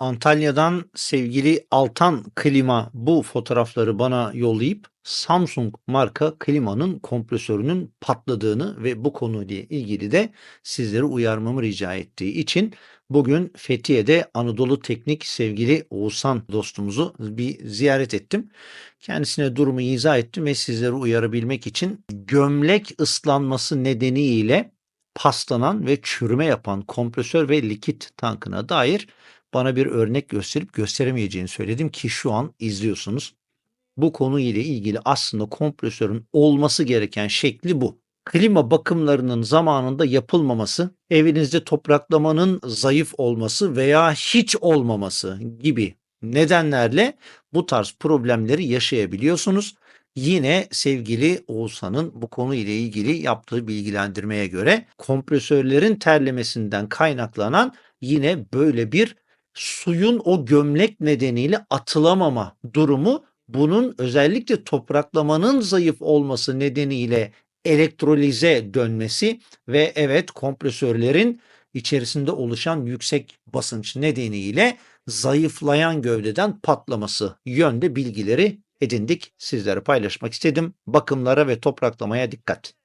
Antalya'dan sevgili Altan Klima bu fotoğrafları bana yollayıp Samsung marka klimanın kompresörünün patladığını ve bu konuyla ilgili de sizleri uyarmamı rica ettiği için bugün Fethiye'de Anadolu Teknik sevgili Oğuzhan dostumuzu bir ziyaret ettim. Kendisine durumu izah ettim ve sizleri uyarabilmek için gömlek ıslanması nedeniyle paslanan ve çürüme yapan kompresör ve likit tankına dair bana bir örnek gösterip gösteremeyeceğini söyledim ki şu an izliyorsunuz. Bu konu ile ilgili aslında kompresörün olması gereken şekli bu. Klima bakımlarının zamanında yapılmaması, evinizde topraklamanın zayıf olması veya hiç olmaması gibi nedenlerle bu tarz problemleri yaşayabiliyorsunuz. Yine sevgili Oğuzhan'ın bu konu ile ilgili yaptığı bilgilendirmeye göre kompresörlerin terlemesinden kaynaklanan yine böyle bir suyun o gömlek nedeniyle atılamama durumu bunun özellikle topraklamanın zayıf olması nedeniyle elektrolize dönmesi ve evet kompresörlerin içerisinde oluşan yüksek basınç nedeniyle zayıflayan gövdeden patlaması yönde bilgileri edindik. Sizlere paylaşmak istedim. Bakımlara ve topraklamaya dikkat.